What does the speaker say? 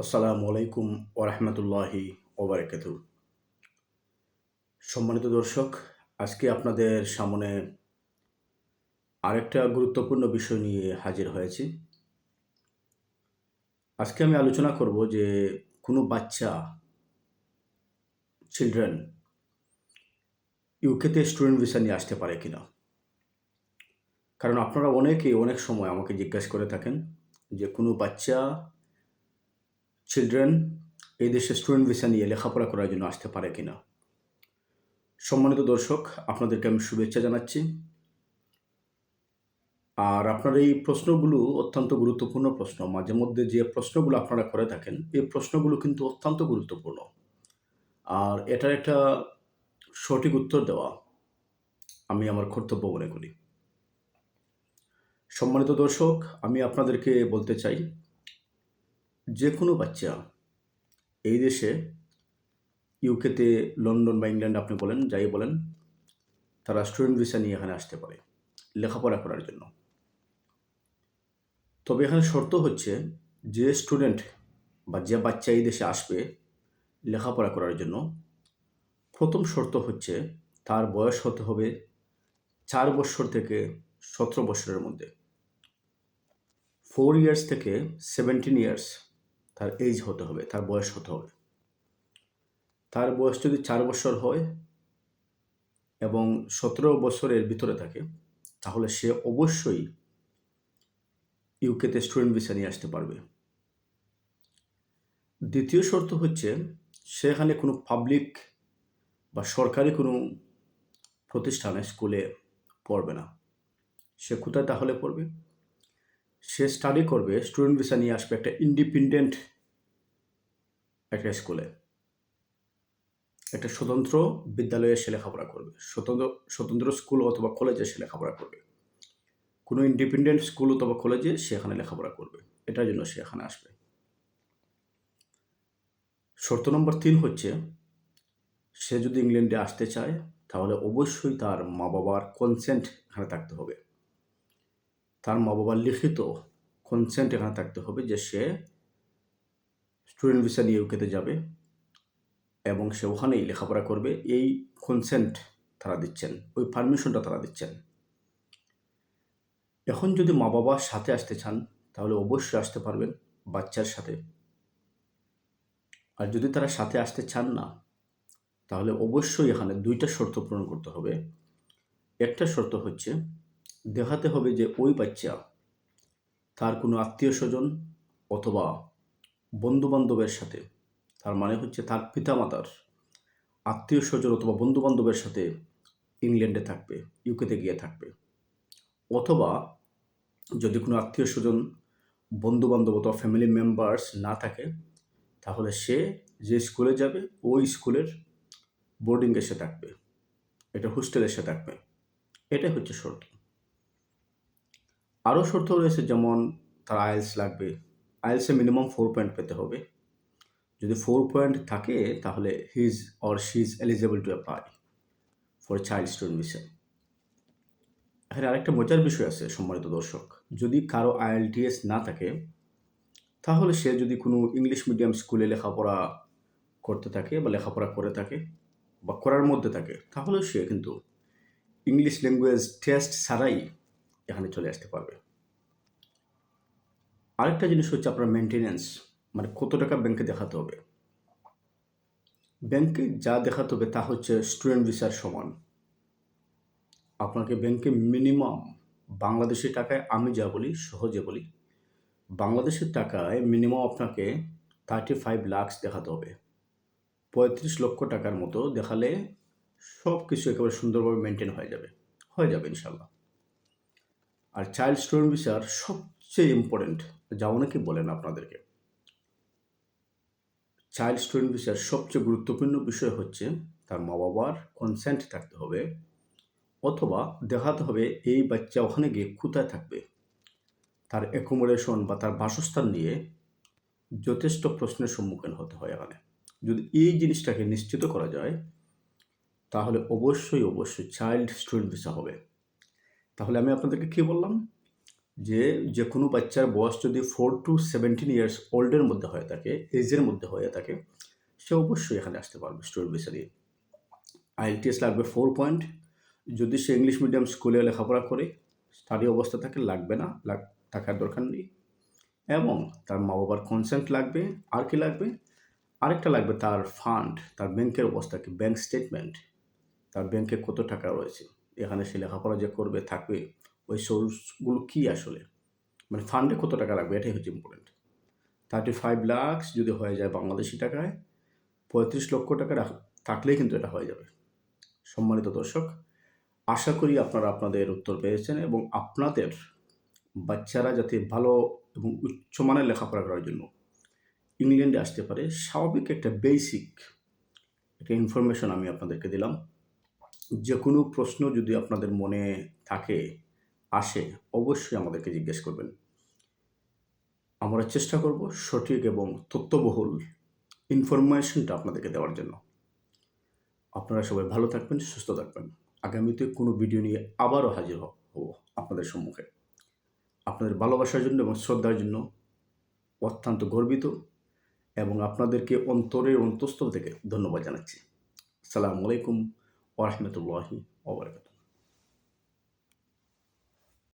আসসালামু আলাইকুম ওরহমতুল্লাহি ওবরাকাত সম্মানিত দর্শক, আজকে আপনাদের সামনে আরেকটা গুরুত্বপূর্ণ বিষয় নিয়ে হাজির হয়েছি। আজকে আমি আলোচনা করব যে কোনো বাচ্চা, চিলড্রেন, ইউকেতে স্টুডেন্ট ভিসা নিয়ে আসতে পারে কিনা? কারণ আপনারা অনেকেই অনেক সময় আমাকে জিজ্ঞাসা করে থাকেন যে কোনো বাচ্চা চিলড্রেন এই দেশে স্টুডেন্ট ভিসা নিয়ে লেখাপড়া করার জন্য আসতে পারে কিনা? সম্মানিত দর্শক, আপনাদেরকে আমি শুভেচ্ছা জানাচ্ছি। আর আপনার এই প্রশ্নগুলো অত্যন্ত গুরুত্বপূর্ণ প্রশ্ন। মাঝে মধ্যে যে প্রশ্নগুলো আপনারা করে থাকেন, এই প্রশ্নগুলো কিন্তু অত্যন্ত গুরুত্বপূর্ণ। আর এটার একটা সঠিক উত্তর দেওয়া আমি আমার কর্তব্য মনে করি। সম্মানিত দর্শক, আমি আপনাদেরকে বলতে চাই যে কোনো বাচ্চা এই দেশে ইউকেতে লন্ডন বা ইংল্যান্ড আপনি বলেন, যাই বলেন, তারা স্টুডেন্ট ভিসা নিয়ে এখানে আসতে পারে লেখাপড়া করার জন্য। তবে এখানে শর্ত হচ্ছে যে স্টুডেন্ট বা যে বাচ্চা এই দেশে আসবে লেখাপড়া করার জন্য, প্রথম শর্ত হচ্ছে তার বয়স হতে হবে চার বছর থেকে সতেরো বছরের মধ্যে। ফোর ইয়ার্স থেকে সেভেন্টিন ইয়ার্স তার এজ হতে হবে, তার বয়স হতে হবে। তার বয়স যদি চার বছর হয় এবং সতেরো বছরের ভিতরে থাকে, তাহলে সে অবশ্যই ইউকেতে স্টুডেন্ট ভিসা নিয়ে আসতে পারবে। দ্বিতীয় শর্ত হচ্ছে, সেখানে কোনো পাবলিক বা সরকারি কোনো প্রতিষ্ঠানে স্কুলে পড়বে না। সে কোথায় তাহলে পড়বে? সে স্টাডি করবে স্টুডেন্ট ভিসা নিয়ে আসবে একটা ইন্ডিপেন্ডেন্ট একটা স্কুলে একটা স্বতন্ত্র বিদ্যালয়ে সে লেখাপড়া করবে, স্বতন্ত্র স্বতন্ত্র স্কুল অথবা কলেজে সে লেখাপড়া করবে। কোনো ইন্ডিপেন্ডেন্ট স্কুল অথবা কলেজে সে এখানে লেখাপড়া করবে, এটার জন্য সে এখানে আসবে। শর্ত নম্বর তিন হচ্ছে, সে যদি ইংল্যান্ডে আসতে চায়, তাহলে অবশ্যই তার মা বাবার কনসেন্ট এখানে থাকতে হবে। তার মা বাবার লিখিত কনসেন্ট এখানে থাকতে হবে যে সে স্টুডেন্ট ভিসা নিয়ে ইউকেতে যাবে এবং সে ওখানেই লেখাপড়া করবে। এই কনসেন্ট তারা দিচ্ছেন, ওই পারমিশনটা তারা দিচ্ছেন। এখন যদি মা বাবা সাথে আসতে চান, তাহলে অবশ্যই আসতে পারবেন বাচ্চার সাথে। আর যদি তারা সাথে আসতে চান না, তাহলে অবশ্যই এখানে দুইটা শর্ত পূরণ করতে হবে। একটা শর্ত হচ্ছে দেখাতে হবে যে ওই বাচ্চা তার কোনো আত্মীয় স্বজন অথবা বন্ধুবান্ধবের সাথে, তার মানে হচ্ছে তার পিতামাতার আত্মীয় স্বজন অথবা বন্ধুবান্ধবের সাথে ইংল্যান্ডে থাকবে, ইউকেতে গিয়ে থাকবে। অথবা যদি কোনো আত্মীয় স্বজন, বন্ধুবান্ধব অথবা ফ্যামিলি মেম্বার্স না থাকে, তাহলে সে যে স্কুলে যাবে, ওই স্কুলের বোর্ডিংয়ে সে থাকবে, এটা হোস্টেলে সে থাকবে। এটাই হচ্ছে শর্ত আরও শর্ত রয়েছে যেমন তার আইএলস লাগবে। আইএলসে মিনিমাম ফোর পয়েন্ট পেতে হবে। যদি ফোর পয়েন্ট থাকে, তাহলে his or she is eligible to apply for child student visa এখানে আরেকটা মজার বিষয় আছে, সম্মানিত দর্শক। যদি কারও আইএলটিএস না থাকে, তাহলে সে যদি কোনো ইংলিশ মিডিয়াম স্কুলে লেখাপড়া করতে থাকে বা লেখাপড়া করে থাকে বা করার মধ্যে থাকে, তাহলে সে কিন্তু ইংলিশ ল্যাঙ্গুয়েজ টেস্ট ছাড়াই এখানে চলে আসতে পারবে। আরেকটা জিনিস হচ্ছে আপনার মেনটেনেন্স মানে কত টাকা ব্যাংকে দেখাতে হবে। ব্যাংকে যা দেখাতে হবে তা হচ্ছে স্টুডেন্ট ভিসার সমান। আপনাকে ব্যাংকে মিনিমাম বাংলাদেশি টাকায় আমি যা বলি, সহজে বলি বাংলাদেশের টাকায় মিনিমাম আপনাকে থার্টি ফাইভ লাক্স দেখাতে হবে। পঁয়ত্রিশ লক্ষ টাকার মতো দেখালে সব কিছু একেবারে সুন্দরভাবে মেনটেন হয়ে যাবে। হয়ে যাবে ইনশাল্লাহ আর চাইল্ড স্টুডেন্ট ভিসার সবচেয়ে ইম্পর্টেন্ট যা অনেকে বলেন আপনাদেরকে? চাইল্ড স্টুডেন্ট ভিসার সবচেয়ে গুরুত্বপূর্ণ বিষয় হচ্ছে তার মা বাবার কনসেন্ট থাকতে হবে, অথবা দেখাতে হবে এই বাচ্চা ওখানে গিয়ে কোথায় থাকবে। তার অ্যাকোমোডেশন বা তার বাসস্থান নিয়ে যথেষ্ট প্রশ্নের সম্মুখীন হতে হয় এখানে। যদি এই জিনিসটাকে নিশ্চিত করা যায়, তাহলে অবশ্যই অবশ্যই চাইল্ড স্টুডেন্ট ভিসা হবে। তাহলে আমি আপনাদেরকে কী বললাম? যে যে কোনো বাচ্চার বয়স যদি ফোর টু সেভেন্টিন ইয়ার্স ওল্ডের মধ্যে হয়ে থাকে এজের মধ্যে হয়ে থাকে, সে অবশ্যই এখানে আসতে পারবে স্টুডেন্ট ভিসা দিয়ে আইএলটিএস লাগবে ফোর পয়েন্ট যদি সে ইংলিশ মিডিয়াম স্কুলে লেখাপড়া করে স্টাডি অবস্থা থাকে লাগবে না, লাগ, থাকার দরকার নেই। এবং তার মা বাবার কনসেন্ট লাগবে। আর কি লাগবে? আরেকটা লাগবে তার ফান্ড তার ব্যাংকের অবস্থা কি? ব্যাংক স্টেটমেন্ট তার ব্যাংকে কত টাকা রয়েছে? এখানে সে লেখাপড়া যে করবে, থাকবে, ওই সোর্সগুলো কী আসলে? মানে ফান্ডে কত টাকা লাগবে? এটাই হচ্ছে ইম্পর্টেন্ট থার্টি ফাইভ লাখস যদি হয়ে যায় বাংলাদেশি টাকায়, পঁয়ত্রিশ লক্ষ টাকা থাকলেই কিন্তু এটা হয়ে যাবে। সম্মানিত দর্শক, আশা করি আপনারা আপনাদের উত্তর পেয়েছেন এবং আপনাদের বাচ্চারা যাতে ভালো এবং উচ্চমানের লেখাপড়া করার জন্য ইংল্যান্ডে আসতে পারে, স্বাভাবিক একটা বেসিক একটা ইনফরমেশন আমি আপনাদেরকে দিলাম। যে কোনো প্রশ্ন যদি আপনাদের মনে থাকে, আসে, অবশ্যই আমাদেরকে জিজ্ঞেস করবেন। আমরা চেষ্টা করব সঠিক এবং তথ্যবহুল ইনফরমেশনটা আপনাদেরকে দেওয়ার জন্য। আপনারা সবাই ভালো থাকবেন, সুস্থ থাকবেন। আগামীতে কোনো ভিডিও নিয়ে আবারও হাজির হব আপনাদের সম্মুখে। আপনাদের ভালোবাসার জন্য এবং শ্রদ্ধার জন্য অত্যন্ত গর্বিত এবং আপনাদেরকে অন্তরের অন্তঃস্থল থেকে ধন্যবাদ জানাচ্ছি। আসসালামু আলাইকুম। ওরহমতুল্লাহি ওবরাকাত